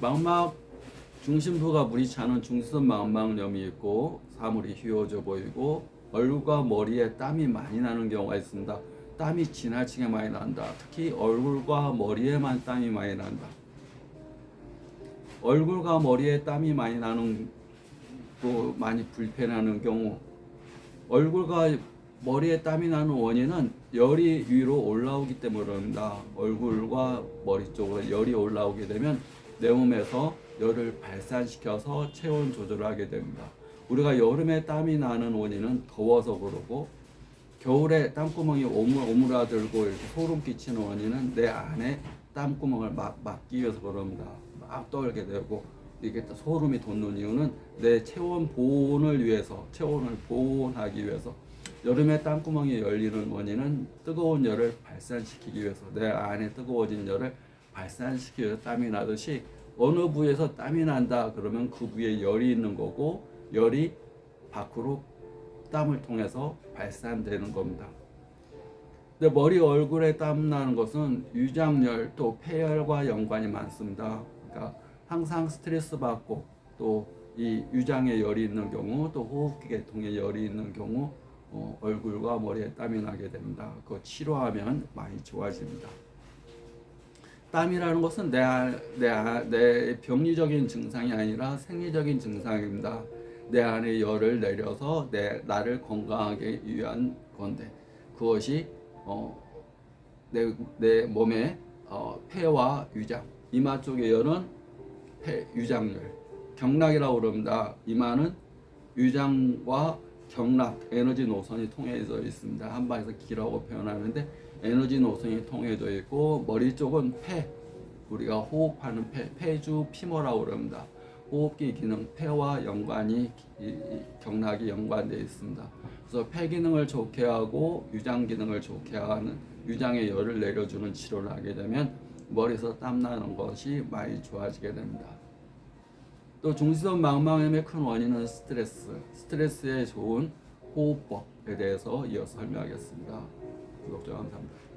망막 중심부가 물이 차는 중수선 망막염이 있고 사물이 휘어져 보이고 얼굴과 머리에 땀이 많이 나는 경우가 있습니다. 땀이 지나치게 많이 난다. 특히 얼굴과 머리에만 땀이 많이 난다. 얼굴과 머리에 땀이 많이 나는 또 많이 불편하는 경우 얼굴과 머리에 땀이 나는 원인은 열이 위로 올라오기 때문입니다. 얼굴과 머리 쪽으로 열이 올라오게 되면 내 몸에서 열을 발산시켜서 체온 조절을 하게 됩니다. 우리가 여름에 땀이 나는 원인은 더워서 그러고 겨울에 땀구멍이 오물, 오므라들고 이렇게 소름 끼치는 원인은 내 안에 땀구멍을 막, 막기 위해서 그럽니다. 막 떨게 되고 이게 또 소름이 돋는 이유는 내 체온 보온을 위해서 체온을 보온하기 위해서 여름에 땀구멍이 열리는 원인은 뜨거운 열을 발산시키기 위해서 내 안에 뜨거워진 열을 발산시키기 위해서 땀이 나듯이 어느 부위에서 땀이 난다 그러면 그 부위에 열이 있는 거고 열이 밖으로 땀을 통해서 발산되는 겁니다. 근데 머리 얼굴에 땀 나는 것은 유장열 또 폐열과 연관이 많습니다. 그러니까 항상 스트레스 받고 또 이 유장에 열이 있는 경우 또 호흡기 계통에 열이 있는 경우 어, 얼굴과 머리에 땀이 나게 됩니다. 그거 치료하면 많이 좋아집니다. 땀이라는 것은 내, 안- 내, 안- 내 병리적인 증상이 아니라 생리적인 증상입니다. 내 안에 열을 내려서 내 나를 건강하게 위한 건데 그것이 어, 내, 내 몸의 어, 폐와 유장 이마 쪽의 열은 폐 유장열 경락이라고 그럽니다. 이마는 유장과 경락 에너지 노선이 통해져 있습니다. 한방에서 기라고 표현하는데 에너지 노선이 통해져 있고 머리 쪽은 폐 우리가 호흡하는 폐 폐주 피모라고 그럽니다. 호흡기 기능 폐와 연관이 경락이 연관되어 있습니다. 그래서 폐 기능을 좋게 하고 유장 기능을 좋게 하는 유장의 열을 내려주는 치료를 하게 되면 머리에서 땀 나는 것이 많이 좋아지게 됩니다. 또 중지성 망망염의 큰 원인은 스트레스, 스트레스에 좋은 호흡법에 대해서 이어서 설명하겠습니다. 구독자 감사합니다.